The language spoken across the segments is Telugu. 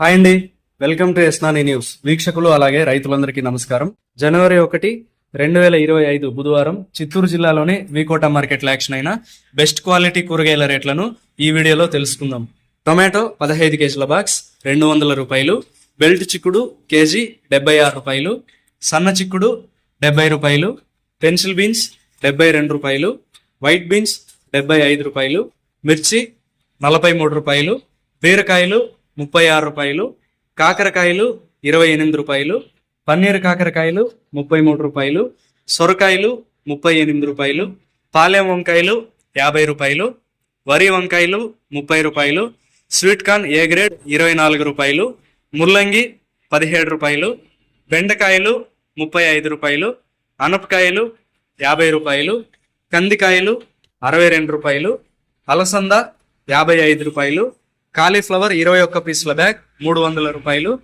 హాయ్ అండి. వెల్కమ్ టు ఎస్నాని న్యూస్. వీక్షకులు అలాగే రైతులందరికీ నమస్కారం. జనవరి ఒకటి రెండు వేల ఇరవై ఐదు బుధవారం చిత్తూరు జిల్లాలోని వీకోట మార్కెట్లో యాక్షన్ అయిన బెస్ట్ క్వాలిటీ కూరగాయల రేట్లను ఈ వీడియోలో తెలుసుకుందాం. టొమాటో పదహైదు కేజీల బాక్స్ రెండు వందల రూపాయలు. బెల్ట్ చిక్కుడు కేజీ డెబ్బై ఆరు రూపాయలు. సన్న చిక్కుడు డెబ్బై రూపాయలు. పెన్సిల్ బీన్స్ డెబ్బై రెండు రూపాయలు. వైట్ బీన్స్ డెబ్బై ఐదు రూపాయలు. మిర్చి నలభై మూడు రూపాయలు. బీరకాయలు ముప్పై ఆరు రూపాయలు కాకరకాయలు ఇరవై ఎనిమిది రూపాయలు పన్నీర్ కాకరకాయలు ముప్పై మూడు రూపాయలు సొరకాయలు ముప్పై ఎనిమిది రూపాయలు పాలెం వంకాయలు యాభై రూపాయలు వరి వంకాయలు ముప్పై రూపాయలు స్వీట్ కార్న్ ఏ గ్రేడ్ ఇరవై నాలుగు రూపాయలు ముల్లంగి పదిహేడు రూపాయలు బెండకాయలు ముప్పై ఐదు రూపాయలు అనపకాయలు యాభై రూపాయలు కందికాయలు అరవై రెండు రూపాయలు అలసంద యాభై ఐదు రూపాయలు కాలీఫ్లవర్ ఇరవై ఒక్క పీసుల బ్యాగ్ మూడు వందల రూపాయలు.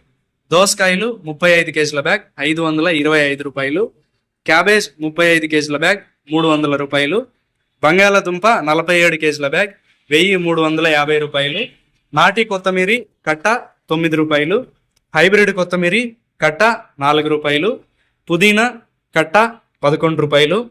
దోసకాయలు ముప్పై ఐదు కేజీల బ్యాగ్ ఐదు వందల ఇరవై ఐదు రూపాయలు. క్యాబేజ్ ముప్పై ఐదు కేజీల బ్యాగ్ మూడు వందల రూపాయలు. బంగాళాదుంప నలభై ఏడు కేజీల బ్యాగ్ వెయ్యి మూడు వందల యాభై రూపాయలు. నాటి కొత్తమీరి కట్ట తొమ్మిది రూపాయలు. హైబ్రిడ్ కొత్తమీరి కట్ట నాలుగు రూపాయలు. పుదీనా కట్ట పదకొండు రూపాయలు.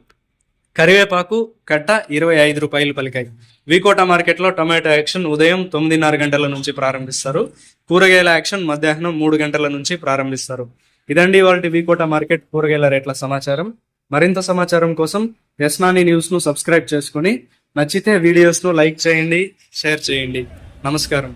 కరివేపాకు కట్ట ఇరవై ఐదు రూపాయలు పలికాయి. వికోట మార్కెట్లో టొమాటో యాక్షన్ ఉదయం తొమ్మిదిన్నర గంటల నుంచి ప్రారంభిస్తారు. కూరగాయల యాక్షన్ మధ్యాహ్నం మూడు గంటల నుంచి ప్రారంభిస్తారు. ఇదండి వాళ్ళ వికోట మార్కెట్ కూరగాయల రేట్ల సమాచారం. మరింత సమాచారం కోసం యస్నాని న్యూస్ను సబ్స్క్రైబ్ చేసుకుని నచ్చితే వీడియోస్ను లైక్ చేయండి షేర్ చేయండి. నమస్కారం.